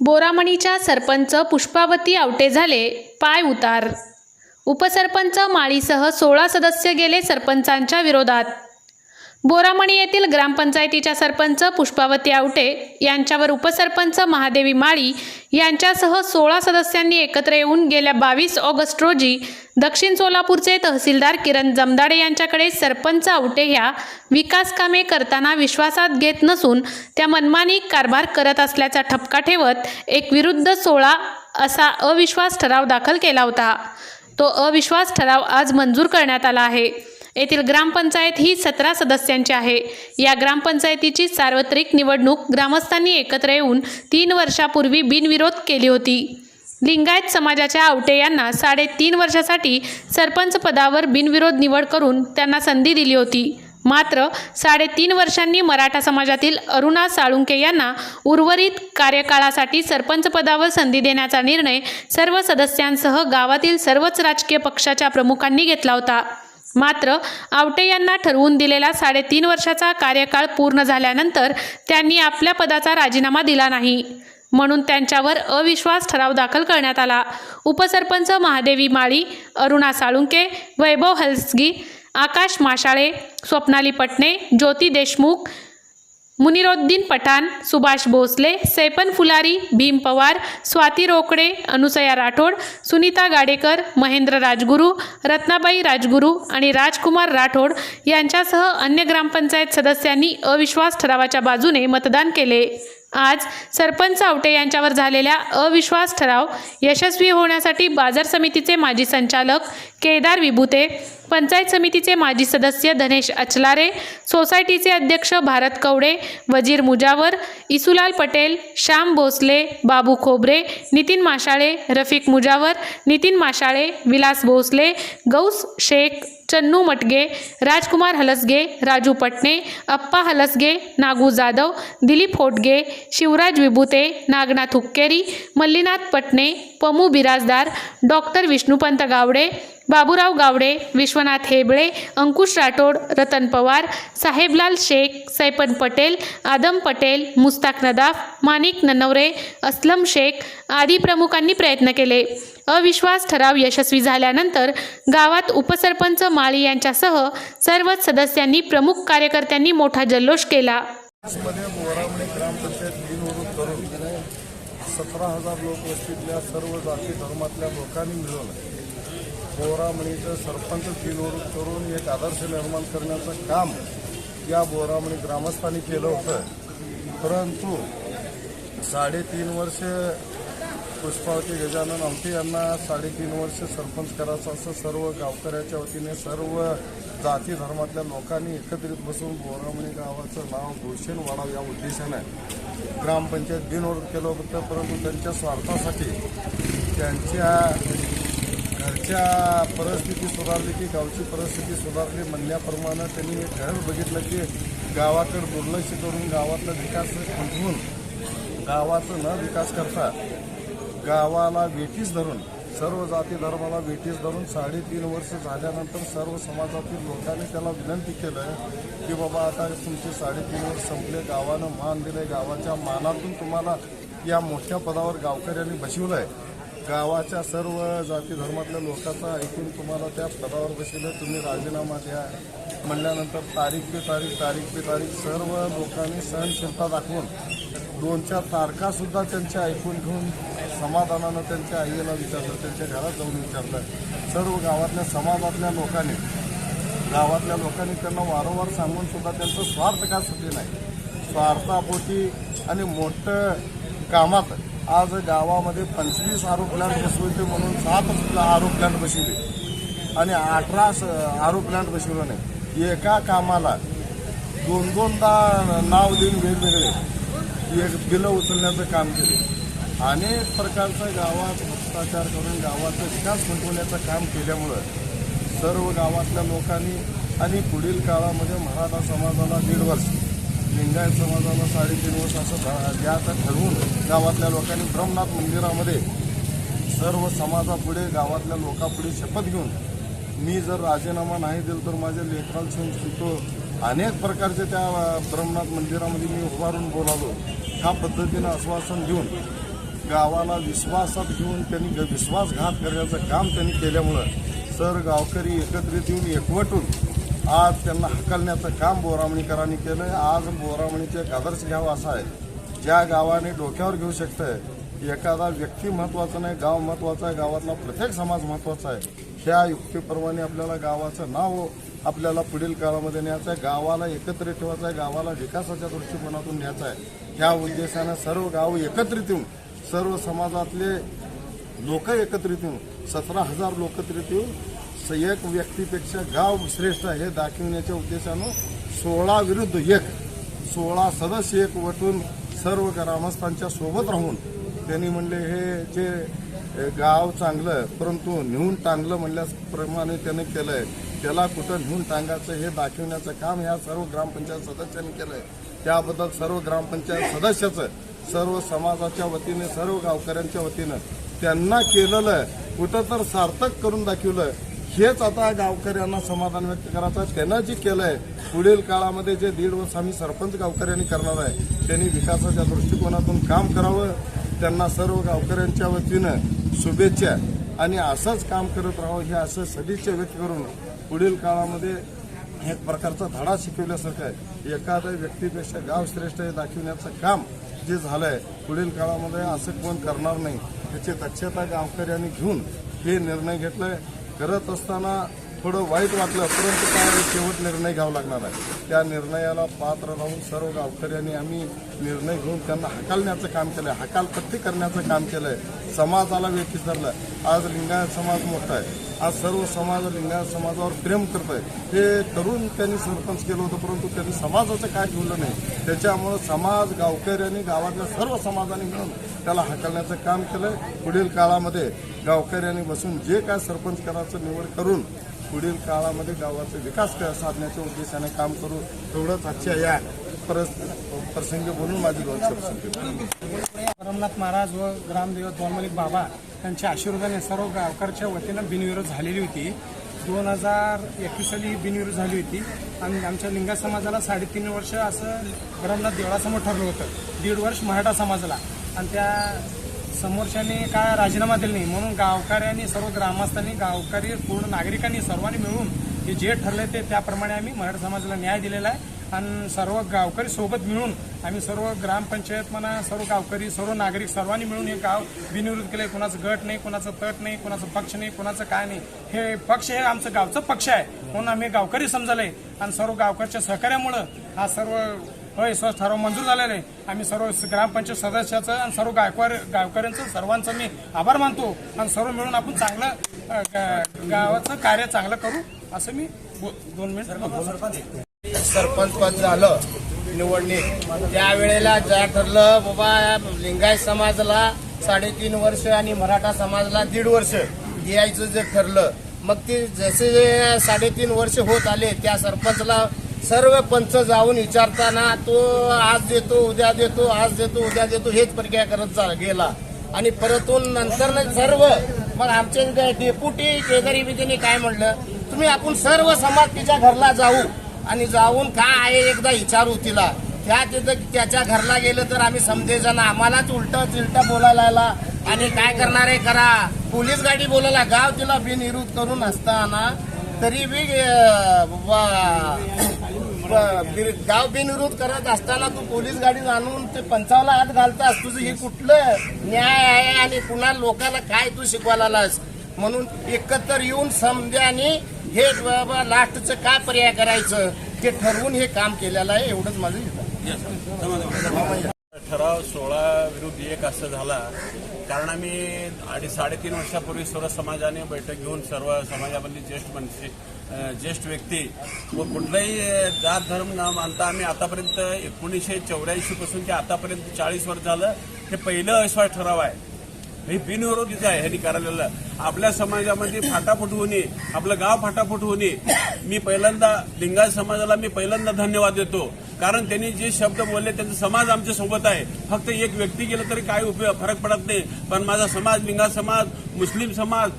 बोरामणीच्या सरपंच पुष्पावती आवटे झाले पाय उतार. उपसरपंच माळीसह सोळा सदस्य गेले सरपंचांच्या विरोधात. बोरामणी येथील ग्रामपंचायतीच्या सरपंच पुष्पावती आवटे यांच्यावर उपसरपंच महादेवी माळी यांच्यासह सोळा सदस्यांनी एकत्र येऊन गेल्या बावीस ऑगस्ट रोजी दक्षिण सोलापूरचे तहसीलदार किरण जमदाडे यांच्याकडे सरपंच आवटे ह्या विकास कामे करताना विश्वासात घेत नसून त्या मनमानी कारभार करत असल्याचा ठपका ठेवत एक विरुद्ध सोळा असा अविश्वास ठराव दाखल केला होता. तो अविश्वास ठराव आज मंजूर करण्यात आला आहे. येथील ग्रामपंचायत ही सतरा सदस्यांची आहे. या ग्रामपंचायतीची सार्वत्रिक निवडणूक ग्रामस्थांनी एकत्र येऊन तीन वर्षापूर्वी बिनविरोध केली होती. लिंगायत समाजाच्या आवटे यांना साडेतीन वर्षासाठी सरपंच पदावर बिनविरोध निवड करून त्यांना संधी दिली होती. मात्र साडेतीन वर्षांनी मराठा समाजातील अरुणा साळुंके यांना उर्वरित कार्यकाळासाठी सरपंच पदावर संधी देण्याचा निर्णय सर्व सदस्यांसह गावातील सर्वच राजकीय पक्षाच्या प्रमुखांनी घेतला होता. मात्र आवटे यांना ठरवून दिलेला साडेतीन वर्षाचा कार्यकाळ पूर्ण झाल्यानंतर त्यांनी आपल्या पदाचा राजीनामा दिला नाही. म्हणून त्यांच्यावर अविश्वास ठराव दाखल करण्यात आला. उपसरपंच महादेवी माळी अरुणा साळुंके वैभव हलसगी आकाश माशाळे स्वप्नाली पटणे ज्योती देशमुख मुनिरोद्दीन पठाण सुभाष भोसले सैपन फुलारी भीम पवार स्वाती रोकडे अनुसया राठोड सुनीता गाडेकर महेंद्र राजगुरू रत्नाबाई राजगुरू आणि राजकुमार राठोड यांच्यासह अन्य ग्रामपंचायत सदस्यांनी अविश्वास ठरावाच्या बाजूने मतदान केले. आज सरपंच आवटे यांच्यावर झालेल्या अविश्वास ठराव यशस्वी होण्यासाठी बाजार समितीचे माजी संचालक केदार विभूते पंचायत समितीचे माजी सदस्य धनेश अचलारे सोसायटीचे अध्यक्ष भारत कवडे वजीर मुजावर इसुलाल पटेल श्याम भोसले बाबू खोबरे नितीन माशाळे रफिक मुजावर नितीन माशाळे विलास भोसले गौस शेख चन्नू मटगे राजकुमार हलसगे राजू पटणे अप्पा हलसगे नागू जाधव दिलीप होटगे शिवराज विभूते नागनाथ हुक्केरी मल्लीनाथ पटणे पमू बिराजदार डॉक्टर विष्णुपंत गावडे बाबूराव गावडे विश्वनाथ हेबळे अंकुश राठोड रतन पवार साहेबलाल शेख सैपन पटेल आदम पटेल मुस्ताक नदाफ मानिक ननवरे अस्लम शेख आदी प्रमुखांनी प्रयत्न केले. अविश्वास ठराव यशस्वी झाल्यानंतर गावात उपसरपंच माळी यांच्यासह सर्वच सदस्यांनी प्रमुख कार्यकर्त्यांनी मोठा जल्लोष केला. सतरा हजार लोकवस्तीतल्या सर्व जाती धर्मातल्या लोकांनी मिळवलं बोरामणीचं सरपंच बिनविरोध करून एक आदर्श निर्माण करण्याचं काम या बोरामणी ग्रामस्थांनी केलं होतं. परंतु साडेतीन वर्ष पुष्पावती गजानन आमटे यांना साडेतीन वर्ष सरपंच करायचं असं सर्व गावकऱ्याच्या वतीने सर्व जाती धर्मातल्या लोकांनी एकत्रित बसून बोरामणी गावाचं नाव घोषण वाढावं या उद्देशाने ग्रामपंचायत बिनवर केलं होतं. परंतु त्यांच्या स्वार्थासाठी त्यांच्या घरच्या परिस्थिती सुधारली की गावची परिस्थिती सुधारली म्हणण्याप्रमाणे त्यांनी एक घर बघितलं की गावाकडे दुर्लक्ष करून गावातला विकास खुंटवून गावाचं न विकास करता गावाला वेठीस धरून सर्व जाती धर्माला वेठीस धरून साडेतीन वर्ष झाल्यानंतर सर्व समाजातील लोकांनी त्याला विनंती केलं की बाबा आता तुमचे साडेतीन वर्ष संपले गावानं मान दिले गावाच्या मानातून तुम्हाला या मोठ्या पदावर गावकऱ्यांनी बसवलं आहे गावाच्या सर्व जाती धर्मातल्या लोकांचा ऐकून तुम्हाला त्या पदावर बसले तुम्ही राजीनामा द्या. म्हणल्यानंतर तारीख पे तारीख तारीख पे तारीख सर्व लोकांनी सहनशीलता दाखवून दोन चार तारखासुद्धा त्यांच्या ऐकून घेऊन समाधानानं त्यांच्या आईला विचारलं त्यांच्या घरात जाऊन विचारलं. सर्व गावातल्या समाजातल्या लोकांनी गावातल्या लोकांनी त्यांना वारंवार सांगून सुद्धा त्यांचं स्वार्थ का सुटले नाही? स्वार्थापोटी आणि मोठं कामात आज गावामध्ये पंचवीस आरो प्लांट बसवते म्हणून सात आरो प्लांट बसवले. आणि अठरा आरो प्लांट बसवलं नाही एका कामाला दोन दोनदा नाव देऊन वेगवेगळे एक बिलं उचलण्याचं काम केले. अनेक प्रकारचं गावात भ्रष्टाचार करून गावाचा विकास खुंटवण्याचं काम केल्यामुळं सर्व गावातल्या लोकांनी आणि पुढील काळामध्ये मराठा समाजाला दीड वर्ष लिंगायत समाजाला साडेतीन वर्ष असं धा- द्यायचं ठरवून गावातल्या लोकांनी ब्रह्मनाथ मंदिरामध्ये सर्व समाजापुढे गावातल्या लोकांपुढे शपथ घेऊन मी जर राजीनामा नाही दिला तर माझ्या लेकराला शिवतो अनेक प्रकारचे त्या ब्रह्मनाथ मंदिरामध्ये मी उभारून बोलालो ह्या पद्धतीनं आश्वासन देऊन गावाला विश्वासात घेऊन त्यांनी विश्वासघात करण्याचं काम त्यांनी केल्यामुळं सर गावकरी एकत्रित येऊन एकवटून आज त्यांना हकलण्याचं काम बोरामणीकरांनी केलं आज बोरामणीचे एक आदर्श घ्यावा असा आहे. ज्या गावाने डोक्यावर घेऊ शकतंय एखादा व्यक्ती महत्त्वाचा नाही गाव महत्त्वाचा आहे गावातला प्रत्येक समाज महत्त्वाचा आहे. ह्या युक्तीप्रमाणे आपल्याला गावाचं नाव आपल्याला पुढील काळामध्ये न्यायचं आहे. गावाला एकत्र ठेवायचं आहे गावाला विकासाच्या दृष्टिकोनातून न्यायचं आहे. ह्या उद्देशानं सर्व गाव एकत्रित येऊन सर्व समाजातले लोक एकत्रित येऊन सतरा हजार लोकत्रित येऊन एक व्यक्तीपेक्षा गाव श्रेष्ठ हे दाखविण्याच्या उद्देशानं सोळा विरुद्ध एक सोळा सदस्य एक वटून सर्व ग्रामस्थांच्या सोबत राहून त्यांनी म्हणले हे जे गाव चांगलं परंतु नेऊन टांगलं म्हणल्याप्रमाणे त्याने केलंय. त्याला कुठं नेऊन टांगायचं हे दाखवण्याचं काम ह्या सर्व ग्रामपंचायत सदस्यांनी केलंय. त्याबद्दल सर्व ग्रामपंचायत सदस्याचं सर्व समाजाच्या वतीने सर्व गावकऱ्यांच्या वतीनं त्यांना केलेलं कुठं तर सार्थक करून दाखवलं. हेच आता गावकऱ्यांना समाधान व्यक्त करायचं त्यांना त्यानं जे केलंय पुढील काळामध्ये जे दीड वर्ष आम्ही सरपंच गावकऱ्यांनी करणार आहे त्यांनी विकासाच्या दृष्टिकोनातून काम करावं. त्यांना सर्व गावकऱ्यांच्या वतीनं शुभेच्छा. आणि असंच काम करत राहावं हे असं सदिच्छा व्यक्त करून पुढील काळामध्ये एक प्रकारचा धडा शिकवल्यासारखं आहे. एखाद्या व्यक्तीपेक्षा गाव श्रेष्ठ हे दाखविण्याचं काम जे झालंय पुढील काळामध्ये असं कोण करणार नाही त्याची दक्षता गावकऱ्यांनी घेऊन हे निर्णय घेतलाय. करत असताना थोडं वाईट वाटलं परंतु काय शेवट निर्णय घ्यावा लागणार आहे. त्या निर्णयाला पात्र राहून सर्व गावकऱ्यांनी आम्ही निर्णय घेऊन त्यांना हकालण्याचं काम केलं आहे हकालपट्टी करण्याचं काम केलं आहे समाजाला व्यक्ती धरलं. आज लिंगायत समाज मोठा आहे. आज सर्व समाज लिंगायत समाजावर प्रेम करत आहे हे करून त्यांनी सरपंच केलं होतं परंतु त्यांनी समाजाचं काय ठेवलं नाही. त्याच्यामुळं समाज गावकऱ्यांनी गावातल्या सर्व समाजाने मिळून त्याला हाकलण्याचं काम केलं पुढील काळामध्ये गावकऱ्यांनी बसून जे काय सरपंच करायचं निवड करून पुढील काळामध्ये गावाचा विकास साधण्याच्या उद्देशाने काम करू एवढंच आजच्या या परस प्रसंगी बोलून माझी दोन शब्द परमनाथ महाराज व ग्रामदेवत दोनमलिक बाबा यांच्या आशीर्वादाने सर्व गावकरच्या वतीनं बिनविरोध झालेली होती. दोन हजार एकवीस साली ही बिनविरोध झाली होती. आणि आमच्या लिंगा समाजाला साडेतीन वर्ष असं ग्रामनाथ देवळासमोर ठरलं होतं. दीड वर्ष मराठा समाजाला. आणि त्या समोरच्याने काय राजीनामा दिला नाही? म्हणून गावकऱ्यांनी सर्व ग्रामस्थांनी गावकरी पूर्ण नागरिकांनी सर्वांनी मिळून हे जे ठरले ते त्याप्रमाणे आम्ही मराठा समाजाला न्याय दिलेला आहे. आणि सर्व गावकरी सोबत मिळून आम्ही सर्व ग्रामपंचायत म्हणा सर्व गावकरी सर्व नागरिक सर्वांनी मिळून हे गाव बिनविरोध केले कोणाचं गट नाही कोणाचं तट नाही कोणाचं पक्ष नाही कोणाचं काय नाही. हे पक्ष हे आमचं गावचं पक्ष आहे. म्हणून आम्ही गावकरी समजलंय. आणि सर्व गावकरच्या सहकार्यामुळं हा सर्व अविश्वास ठराव मंजूर झालेला. आहे आम्ही सर्व ग्रामपंचायत सदस्याचं आणि सर्व गायकवार गावकऱ्यांचं सर्वांचं मी आभार मानतो. आणि सर्व मिळून आपण चांगलं गावाचं कार्य चांगलं करू असं मी दोन मिनिट. सरपंच पद झालं निवडणूक. त्यावेळेला ज्या ठरलं बाबा लिंगायत समाजाला साडेतीन वर्ष आणि मराठा समाजाला दीड वर्ष द्यायचं जे ठरलं मग ते जसे जे साडेतीन वर्ष होत आले त्या सरपंचला सर्व पंच जाऊन विचारताना तो आज देतो उद्या देतो आज देतो उद्या देतो हेच प्रक्रिया करत गेला. आणि परतून नंतर सर्व मग आमचे डेप्युटी केदारी विधीने काय म्हणलं तुम्ही आपण सर्व समाज तिच्या घरला जाऊ आणि जाऊन काय आहे एकदा विचारू तिला. त्या तिथं त्याच्या घरला गेलं तर आम्ही समजेजण आम्हालाच उलट चिलट बोलायला आला आणि काय करणार आहे करा. पोलीस गाडी बोलायला गाव तिला बिनविरोध करून असताना तरी बी गाव बिनविरोध करत असताना तू पोलीस गाडी आणून ते पंचावला हात घालतास. तुझं हे कुठलं न्याय आहे आणि पुन्हा लोकांना काय तू शिकवायला आलास म्हणून एकत्र येऊन समजा आणि हे बाबा लास्टचं काय पर्याय करायचं? ते ठरवून हे काम केलेलं आहे एवढंच माझं. ठराव सोळा विरुद्ध एक असं झाला. कारण आम्ही अडी साडेतीन वर्षापूर्वी सर्व समाजाने बैठक घेऊन सर्व समाजामधली ज्येष्ठ मनसे ज्येष्ठ व्यक्ती व कुठलाही जात धर्म न मानता आम्ही आतापर्यंत एकोणीसशे चौऱ्याऐंशी पासून ते आतापर्यंत चाळीस वर्ष झालं. हे पहिलं अविश्वास ठराव आहे. हे बिनविरोधीच आहे ह्यांनी करायला आपल्या समाजामध्ये फाटाफूट होणे आपलं गाव फाटाफूट होणे. मी पहिल्यांदा लिंगायत समाजाला मी पहिल्यांदा धन्यवाद देतो. कारण त्यांनी जे शब्द बोलले त्यांचा समाज आमच्यासोबत आहे. फक्त एक व्यक्ती गेलं तरी काय उपयोग फरक पडत नाही. पण माझा समाज लिंगा समाज मुस्लिम समाज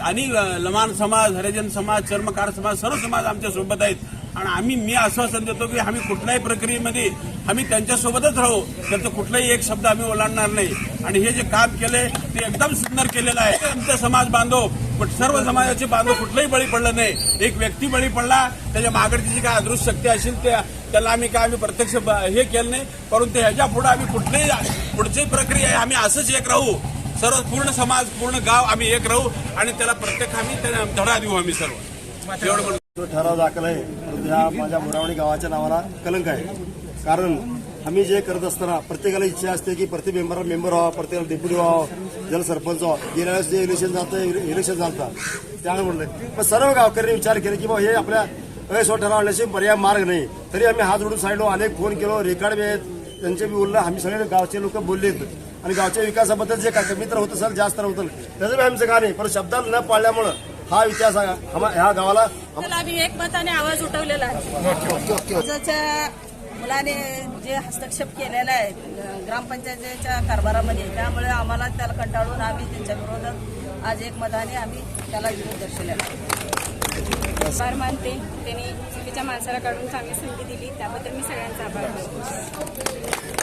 आणि लमान समाज हरिजन समाज चर्मकार समाज सर्व समाज आमच्यासोबत आहेत. आणि आम्ही मी आश्वासन देतो की आम्ही कुठल्याही प्रक्रियेमध्ये आम्ही त्यांच्यासोबतच राहू. त्यांचं कुठलाही एक शब्द आम्ही ओलांडणार नाही. आणि हे जे काम केले ते एकदम सुंदर केलेलं आहे. आमचा समाज बांधव पण सर्व समाजाचे बांधव कुठलंही बळी पडलं नाही. एक व्यक्ती बळी पडला त्याच्या मागडची जी काय अदृश्य शक्ती असेल त्या त्याला आम्ही काय आम्ही प्रत्यक्ष हे केलं नाही. परंतु ह्याच्या पुढे आम्ही कुठलीही पुढची प्रक्रिया आहे. आम्ही असंच एक राहू. सर्व पूर्ण समाज पूर्ण गाव आम्ही एक राहू आणि त्याला प्रत्येक आम्ही धडा देऊ आम्ही सर्व. जो ठराव दाखल आहे. परंतु ह्या माझ्या मुरावणी गावाच्या नावाला कलंक आहे. कारण आम्ही जे करत असताना प्रत्येकाला इच्छा असते की प्रत्येक मेंबरला मेंबर व्हावा प्रत्येकाला डेप्युटी व्हावं जल सरपंच व्हावं. गेल्या वेळेस जे इलेक्शन जातं इलेक्शन झालं त्यामुळे म्हणलं पण सर्व गावकऱ्यांनी विचार केला की बाबा हे आपल्या अयस्व ठराव आणण्याचे पर्याय मार्ग नाही. तरी आम्ही हात जोडून सांगितलो अनेक फोन केलो रेकॉर्ड बी आहेत. त्यांचे बी बोललं आम्ही सगळे गावचे लोक बोललेत आणि गावच्या विकासाबद्दल जे काय कमी तर होत असेल जास्त तर होतं त्याचं बी आमचं का नाही पण शब्दाला न पाळल्यामुळं हा इतिहास हा- ह्या गावाला आम्ही एकमताने आवाज उठवलेला आहे. मुलाने जे हस्तक्षेप केलेला आहे ग्रामपंचायतीच्या कारभारामध्ये त्यामुळे आम्हाला त्याला कंटाळून आम्ही त्यांच्या विरोधात आज एकमताने आम्ही त्याला विरोध दर्शवलेला आभार मानते. त्यांनी चुकीच्या माणसाला काढून चांगली संधी दिली. त्याबद्दल मी सगळ्यांचा आभार मानते.